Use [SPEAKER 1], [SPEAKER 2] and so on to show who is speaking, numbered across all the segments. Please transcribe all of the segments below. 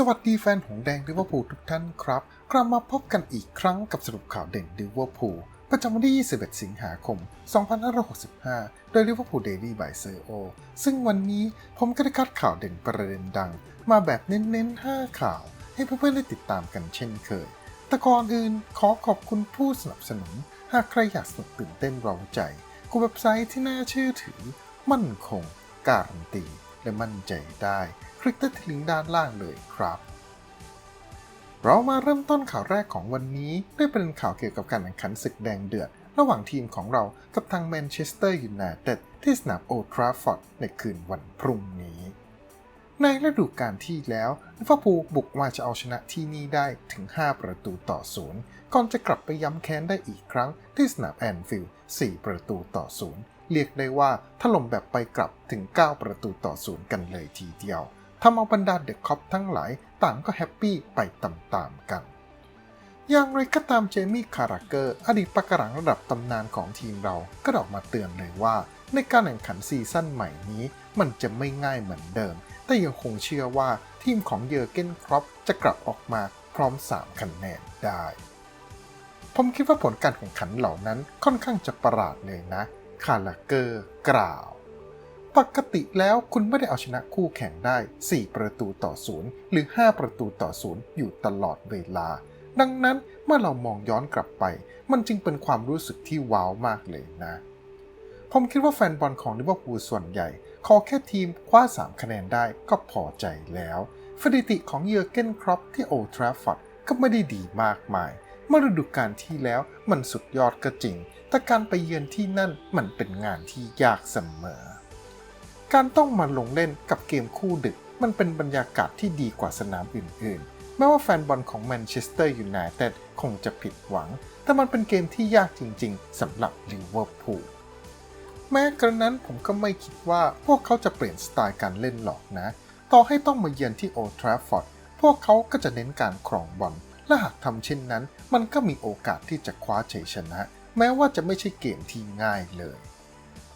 [SPEAKER 1] สวัสดีแฟนหงแดงลิเวอร์พูลทุกท่านครับ กลับมาพบกันอีกครั้งกับสรุปข่าวเด่นลิเวอร์พูลประจำวันที่ 21 สิงหาคม 2565 โดยลิเวอร์พูลเดลี่บายเซอร์โอซึ่งวันนี้ผมก็ได้คัดข่าวเด่นประเด็นดัง มาแบบเน้นๆ 5 ข่าว ให้เพื่อนๆ ได้ติดตามกันเช่นเคย แต่ก่อนอื่นขอขอบคุณผู้สนับสนุน หากใครอยากสนุกตื่นเต้นเร้าใจกูเว็บไซต์ที่น่าเชื่อถือ มั่นคง การันตี และมั่นใจได้ ลิกที่ลิงก์ด้านล่างเลยครับ เรามาเริ่มต้นข่าวแรกของวันนี้ด้วยประเด็นข่าวเกี่ยวกับการแข่งขันศึกแดงเดือด ระหว่างทีมของเรากับทางแมนเชสเตอร์ยูไนเต็ดที่สนามโอทราฟอร์ดในคืนวันพรุ่งนี้ในฤดูกาลที่แล้วลิเวอร์พูลบุกมาจะเอาชนะที่นี่ได้ถึง 5 ประตูต่อศูนย์ก่อนจะกลับไปย้ำแค้นได้อีกครั้งที่สนามแอนฟิลด์4ประตูต่อศูนย์เรียกได้ว่าถล่มแบบไปกลับถึง 9 ประตูต่อศูนย์กันเลยทีเดียว ทำเอาบรรดาเดอะคอปทั้งหลายต่างก็แฮปปี้ไปตามๆกัน อย่างไรก็ตามเจมี่คาราเกอร์อดีตปะการังระดับตำนานของทีมเราก็ออกมาเตือนเลยว่า ในการแข่งขันซีซั่นใหม่นี้ มันจะไม่ง่ายเหมือนเดิม แต่ยังคงเชื่อว่าทีมของเยอร์เกนครอปจะกลับออกมาพร้อม 3 คะแนนได้ ผมคิดว่าผลการแข่งขันเหล่านั้นค่อนข้างจะประหลาดเลยนะ คาราเกอร์กล่าว ปกติแล้วคุณไม่ได้เอาชนะคู่แข่งได้ 4 ประตูต่อศูนย์หรือ 5 ประตูต่อศูนย์อยู่ตลอดเวลา ดังนั้นเมื่อเรามองย้อนกลับไป มันจึงเป็นความรู้สึกที่ว้าวมากเลยนะ ผมคิดว่าแฟนบอลของลิเวอร์พูลส่วนใหญ่ ขอแค่ทีมคว้า 3 คะแนนได้ก็พอใจแล้วสถิติของเยอร์เกนครอปที่โอทราฟอร์ดก็ไม่ได้ดีมากมายเมื่อฤดูกาลที่แล้วมันสุดยอดก็จริง แต่การไปเยือนที่นั่นมันเป็นงานที่ยากเสมอ การต้องมาลงเล่นกับเกมคู่ดึก มันเป็นบรรยากาศที่ดีกว่าสนามอื่นๆ แม้ว่าแฟนบอลของแมนเชสเตอร์ยูไนเต็ดคงจะผิดหวัง แต่มันเป็นเกมที่ยากจริงๆสำหรับลิเวอร์พูลแม้กระนั้นผมก็ไม่คิดว่าพวกเขาจะเปลี่ยนสไตล์การเล่นหรอกนะ ต่อให้ต้องมาเยือนที่โอทราฟอร์ดพวกเขาก็จะเน้นการครองบอลและหากทำเช่นนั้น มันก็มีโอกาสที่จะคว้าชัยชนะ แม้ว่าจะไม่ใช่เกมที่ง่ายเลย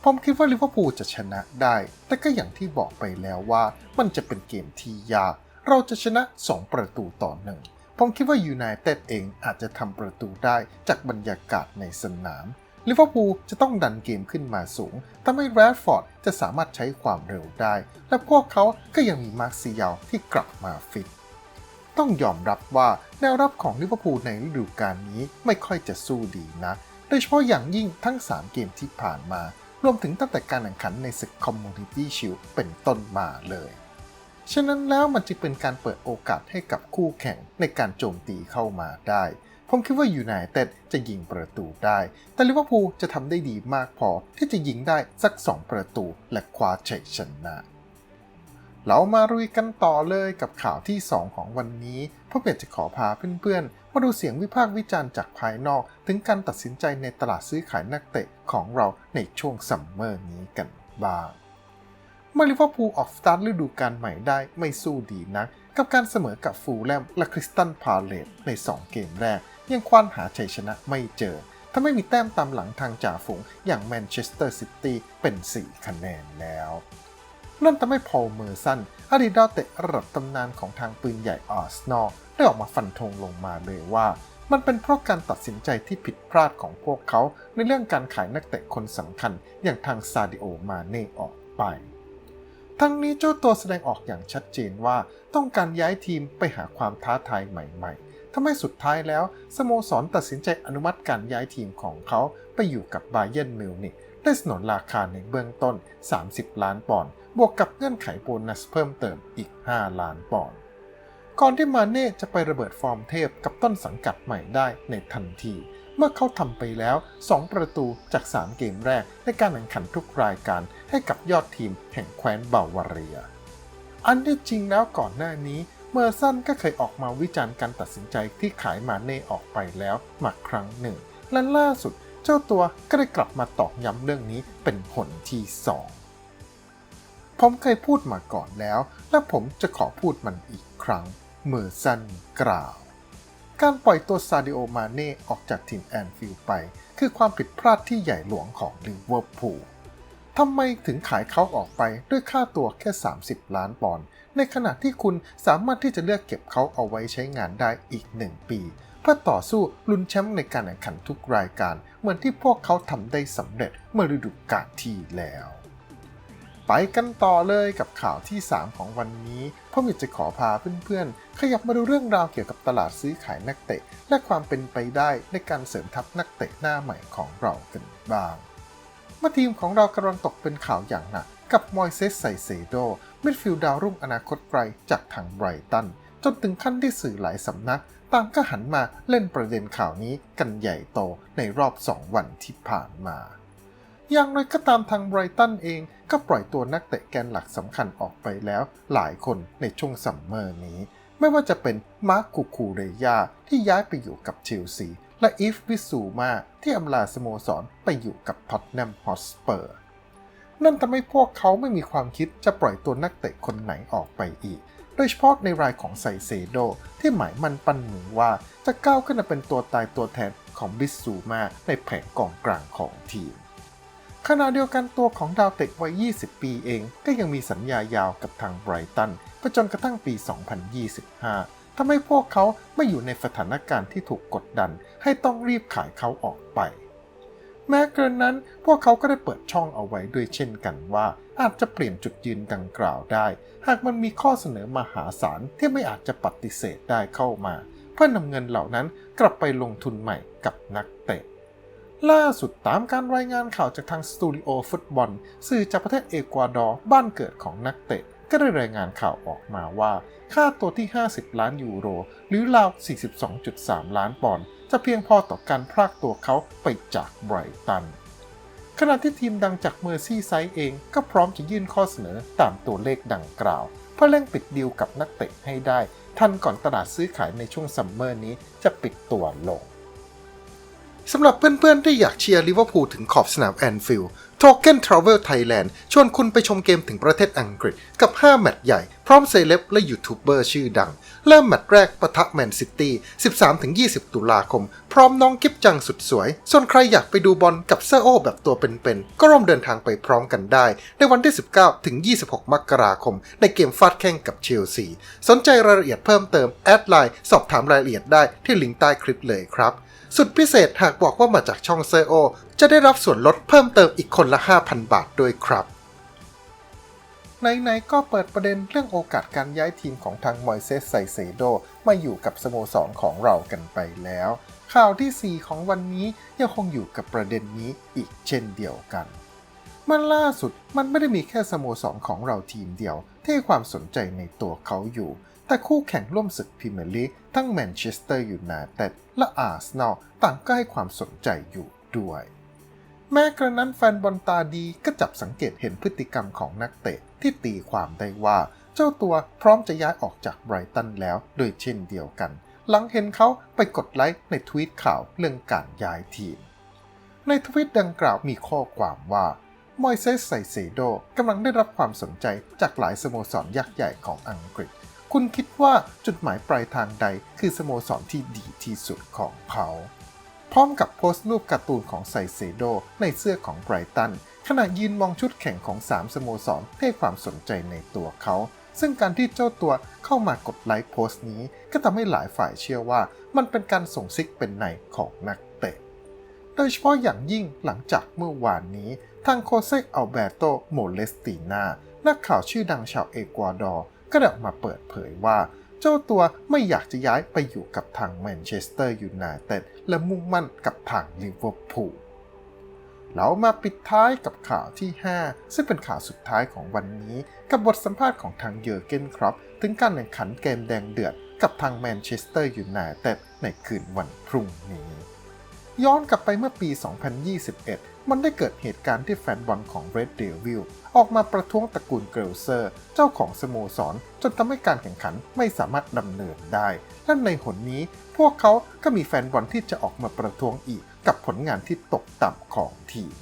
[SPEAKER 1] ผมคิดว่าลิเวอร์พูลจะชนะได้ แต่ก็อย่างที่บอกไปแล้วว่ามันจะเป็นเกมที่ยาก เราจะชนะ 2 ประตูต่อหนึ่ง ผมคิดว่ายูไนเต็ดเองอาจจะทำประตูได้จากบรรยากาศในสนาม ลิเวอร์พูลจะต้องดันเกมขึ้นมาสูงทำให้แรดฟอร์ดจะสามารถใช้ความเร็วได้ และพวกเขาก็ยังมีมาร์คซิยาลที่กลับมาฟิต ต้องยอมรับว่าแนวรับของลิเวอร์พูลในฤดูกาลนี้ไม่ค่อยจะสู้ดีนะ โดยเฉพาะอย่างยิ่งทั้ง 3 เกมที่ผ่านมา รวมถึงตั้งแต่การแข่งขันในศึกคอมมูนิตี้ชิลเป็นต้นมาเลย ฉะนั้นแล้วมันจึงเป็นการเปิดโอกาสให้กับคู่แข่งในการโจมตีเข้ามาได้ ผมคิดว่ายูไนเต็ดจะยิงประตูได้ แต่ลิเวอร์พูลจะทำได้ดีมากพอที่จะยิงได้สัก 2 ประตูและคว้าชัยชนะ เรามารุยกันต่อเลยกับข่าวที่ 2 ของวันนี้พราะเปียจะขอพาเพื่อนๆ มาดูเสียงวิพากษ์วิจารณ์จากภายนอก ถึงการตัดสินใจในตลาดซื้อขายนักเตะของเราในช่วงซัมเมอร์นี้กันบ้างเมื่อลิเวอร์พูลออกสตาร์ทฤดูกาลใหม่ได้ไม่สู้ดีนัก กับการเสมอกับฟูลแลมและคริสตันพาเลตใน 2 เกมแรก ยังควานหาชัยชนะไม่เจอถ้าไม่มีแต้มตามหลังทางจ่าฝูงอย่างแมนเชสเตอร์ซิตี้เป็น 4 คะแนนแล้ว นั่นทำให้พอลเมอร์สันอดีตดาวเตะระดับตำนานของทางปืนใหญ่อาร์เซนอลได้ออกมาฟันธงลงมาเลยว่า มันเป็นเพราะการตัดสินใจที่ผิดพลาดของพวกเขาในเรื่องการขายนักเตะคนสำคัญอย่างทางซาดิโอมาเน่ออกไป ทั้งนี้เจ้าตัวแสดงออกอย่างชัดเจนว่าต้องการย้ายทีมไปหาความท้าทายใหม่ๆทำให้สุดท้ายแล้วสโมสรตัดสินใจอนุมัติการย้ายทีมของเขาไปอยู่กับบาเย r นมิวนิก ได้สนนราคาในเบื้องต้น 30 ล้านปอนด์บวกกับเงื่อนไขโบนัสเพิ่มเติมอีก 5 ล้านปอนด์ก่อนที่มาเน่จะไประเบิดฟอร์มเทพกับต้นสังกัดใหม่ได้ในทันที เมื่อเขาทำไปแล้ว 2 ประตูจาก 3 เกมแรกในการแข่งขันทุกรายการให้กับยอดทีมแห่งแคว้นบาวาเรีย อันที่จริงแล้วก่อนหน้านี้เมอร์สันก็เคยออกมาวิจารณ์การตัดสินใจที่ขายมาเน่ออกไปแล้วมาครั้งหนึ่ง และล่าสุด เจ้าตัวก็ได้กลับมาตอกย้ำเรื่องนี้เป็นหนที่สองผมเคยพูดมาก่อนแล้ว และผมจะขอพูดมันอีกครั้งเมอร์สันกล่าว การปล่อยตัวซาดิโอมาเน่ออกจากทีมแอนฟิลด์ไป คือความผิดพลาดที่ใหญ่หลวงของลิเวอร์พูลทำไมถึงขายเขาออกไปด้วยค่าตัวแค่ 30 ล้านปอนด์ในขณะที่คุณสามารถที่จะเลือกเก็บเขาเอาไว้ใช้งานได้อีก 1 ปี เพื่อต่อสู้ลุ้นแชมป์ในการแข่งขันทุกรายการ เหมือนที่พวกเขาทำได้สำเร็จเมื่อฤดูกาลที่แล้ว ไปกันต่อเลยกับข่าวที่ 3 ของวันนี้พ่อมิจะขอพาเพื่อนๆ ขยับมาดูเรื่องราวเกี่ยวกับตลาดซื้อขายนักเตะ และความเป็นไปได้ในการเสริมทัพนักเตะหน้าใหม่ของเรากันบ้างเมื่อทีมของเรากำลังตกเป็นข่าวอย่างหนักกับมอยเซสไซเซโดมิดฟิลด์ดาวรุ่งอนาคตไกลจากทางไบรตัน จนถึงขั้นที่สื่อหลายสำนัก ต่างก็หันมาเล่นประเด็นข่าวนี้กันใหญ่โตในรอบ 2 วันที่ผ่านมา อย่างไรก็ตามทางไบรตันเองก็ปล่อยตัวนักเตะแกนหลักสำคัญออกไปแล้วหลายคนในช่วงซัมเมอร์นี้ ไม่ว่าจะเป็นมาร์กูคูเรยาที่ย้ายไปอยู่กับเชลซีและอีฟวิสูมาที่อำลาสโมสรไปอยู่กับท็อตแนมฮอสเปอร์ นั่นทำให้พวกเขาไม่มีความคิดจะปล่อยตัวนักเตะคนไหนออกไปอีก โดยเฉพาะในรายของไซเซโด ที่หมายมันปั้นมือว่าจะก้าวขึ้นมาเป็นตัวตายตัวแทนของบิสซูมาในแผงกองกลางของทีมขณะเดียวกันตัวของดาวเตะวัย 20 ปีเอง ก็ยังมีสัญญายาวกับทางไบรตันไปจนกระทั่งปี 2025 ทำให้พวกเขาไม่อยู่ในสถานการณ์ที่ถูกกดดัน ให้ต้องรีบขายเขาออกไป แม้กระนั้นพวกเขาก็ได้เปิดช่องเอาไว้ด้วยเช่นกันว่า อาจจะเปลี่ยนจุดยืนดังกล่าวได้ หากมันมีข้อเสนอมหาศาลที่ไม่อาจจะปฏิเสธได้เข้ามา เพื่อนำเงินเหล่านั้นกลับไปลงทุนใหม่กับนักเตะล่าสุดตามการรายงานข่าวจากทางสตูดิโอฟุตบอล สื่อจากประเทศเอกวาดอร์บ้านเกิดของนักเตะ ก็ได้รายงานข่าวออกมาว่า ค่าตัวที่ 50 ล้านยูโร หรือราว 42.3 ล้านปอนด์จะเพียงพอต่อการพรากตัวเขาไปจากไบรตัน ขณะที่ทีมดังจากเมอร์ซี่ไซด์เองก็พร้อมจะยื่นข้อเสนอตามตัวเลขดังกล่าว เพื่อเร่งปิดดีลกับนักเตะให้ได้ ทันก่อนตลาดซื้อขายในช่วงซัมเมอร์นี้จะปิดตัวลง สำหรับเพื่อนๆ ที่อยากเชียร์ลิเวอร์พูลถึงขอบสนามแอนฟิลด์ Token Travel Thailand ชวนคุณไปชมเกมถึงประเทศอังกฤษกับ 5 แมตช์ใหญ่ พร้อมเซเลบและยูทูบเบอร์ชื่อดัง เริ่มแมตช์แรกปะทะแมนซิตี้ 13-20 ตุลาคม พร้อมน้องกิฟจังสุดสวย ส่วนใครอยากไปดูบอลกับเซอร์โอแบบตัวเป็นๆ ก็ร่วมเดินทางไปพร้อมกันได้ ในวันที่ 19-26 มกราคม ในเกมฟาดแข่งกับเชลซี สนใจรายละเอียดเพิ่มเติมแอดไลน์สอบถามรายละเอียดได้ที่ลิงก์ใต้คลิปเลยครับ สุดพิเศษหากบอกว่ามาจากช่องเซอโอ จะได้รับส่วนลดเพิ่มเติมอีกคนละ 5,000 บาทด้วยครับไหนๆก็เปิดประเด็นเรื่องโอกาสการย้ายทีมของทางมอยเซสไซเซโดมาอยู่กับสโมสรของเรากันไปแล้ว ข่าวทีสี่4 ของวันนี้ยังคงอยู่กับประเด็นนี้อีกเช่นเดียวกัน มันล่าสุดมันไม่ได้มีแค่สโมสรของเราทีมเดียว ที่ให้ความสนใจในตัวเขาอยู่ แต่คู่แข่งร่วมศึกพรีเมียร์ลีกทั้งแมนเชสเตอร์ยูไนเต็ดและอาร์เซนอลต่างก็ให้ความสนใจอยู่ด้วย แม้กระนั้นแฟนบอลตาดีก็จับสังเกตเห็นพฤติกรรมของนักเตะที่ตีความได้ว่า เจ้าตัวพร้อมจะย้ายออกจากไบรตันแล้วโดยเช่นเดียวกัน หลังเห็นเขาไปกดไลค์ในทวีตข่าวเรื่องการย้ายทีม ในทวีตดังกล่าวมีข้อความว่ามอยเซสไซเซโดกำลังได้รับความสนใจจากหลายสโมสรยักษ์ใหญ่ของอังกฤษ คุณคิดว่าจุดหมายปลายทางใดคือสโมสรที่ดีที่สุดของเขาพร้อมกับโพสต์รูปการ์ตูนของไซเซโดในเสื้อของไบรตันขณะยืนมองชุดแข่งของ 3 สโมสรให้ความสนใจในตัวเขา ซึ่งการที่เจ้าตัวเข้ามากดไลค์โพสต์นี้ก็ทำให้หลายฝ่ายเชื่อว่ามันเป็นการส่งซิกเป็นในของนักเตะ โดยเฉพาะอย่างยิ่งหลังจากเมื่อวานนี้ ทางโคเซกอัลเบโตโมเลสตินานักข่าวชื่อดังชาวเอกวาดอร์ ก็ได้ออกมาเปิดเผยว่า เจ้าตัวไม่อยากจะย้ายไปอยู่กับทางแมนเชสเตอร์ยูไนเต็ดและมุ่งมั่นกับทางลิเวอร์พูลเรามาปิดท้ายกับข่าวที่ 5 ซึ่งเป็นข่าวสุดท้ายของวันนี้ กับบทสัมภาษณ์ของทางเยอร์เกนครับ ถึงการแข่งขันเกมแดงเดือดกับทางแมนเชสเตอร์ยูไนเต็ดในคืนวันพรุ่งนี้ ย้อนกลับไปเมื่อปี 2021 มันได้เกิดเหตุการณ์ที่แฟนบอลของ Red Devil ออกมาประท้วงตระกูลเกลเซอร์ เจ้าของสโมสร จนทำให้การแข่งขันไม่สามารถดำเนินได้ และในหนนี้พวกเขาก็มีแฟนบอลที่จะออกมาประท้วงอีก กับผลงานที่ตกต่ำของทีม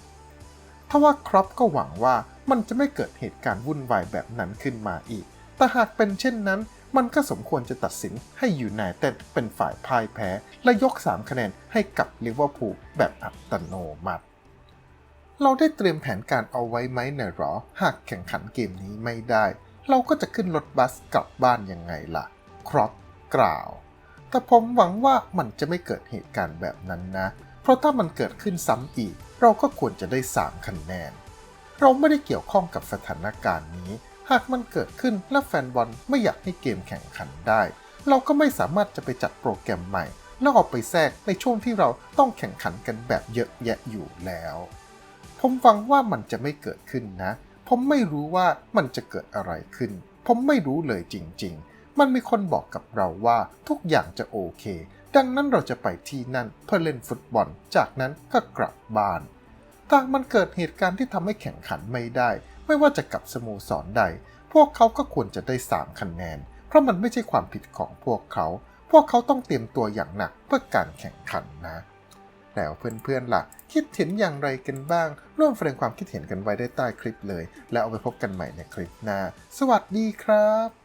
[SPEAKER 1] ทว่าครับก็หวังว่ามันจะไม่เกิดเหตุการณ์วุ่นวายแบบนั้นขึ้นมาอีก แต่หากเป็นเช่นนั้น มันก็สมควรจะตัดสินให้ยูไนเต็ดเป็นฝ่ายพ่ายแพ้ และยก 3 คะแนนให้กับลิเวอร์พูลแบบอัตโนมัติ เราได้เตรียมแผนการเอาไว้ไหมเนยหรอ หากแข่งขันเกมนี้ไม่ได้ เราก็จะขึ้นรถบัสกลับบ้านยังไงล่ะ ครอปกล่าว แต่ผมหวังว่ามันจะไม่เกิดเหตุการณ์แบบนั้นนะ เพราะถ้ามันเกิดขึ้นซ้ำอีก เราก็ควรจะได้ 3 คะแนน เราไม่ได้เกี่ยวข้องกับสถานการณ์นี้ หากมันเกิดขึ้นและแฟนบอลไม่อยากให้เกมแข่งขันได้ เราก็ไม่สามารถจะไปจัดโปรแกรมใหม่แล้วเอาไปแทรกในช่วงที่เราต้องแข่งขันกันแบบเยอะแยะอยู่แล้ว ผมหวังว่ามันจะไม่เกิดขึ้นนะ ผมไม่รู้ว่ามันจะเกิดอะไรขึ้น ผมไม่รู้เลยจริง ๆ มันมีคนบอกกับเราว่าทุกอย่างจะโอเค ดังนั้นเราจะไปที่นั่นเพื่อเล่นฟุตบอล จากนั้นก็กลับบ้านถ้ามันเกิดเหตุการณ์ที่ทำให้แข่งขันไม่ได้ ไม่ว่าจะกับสโมสรใด พวกเขาก็ควรจะได้ 3 คะแนน เพราะมันไม่ใช่ความผิดของพวกเขา พวกเขาต้องเตรียมตัวอย่างหนักเพื่อการแข่งขันนะ แล้วเพื่อนๆล่ะ คิดเห็นอย่างไรกันบ้าง ร่วมแสดงความคิดเห็นกันไว้ได้ใต้คลิปเลย แล้วเอาไปพบกันใหม่ในคลิปหน้า สวัสดีครับ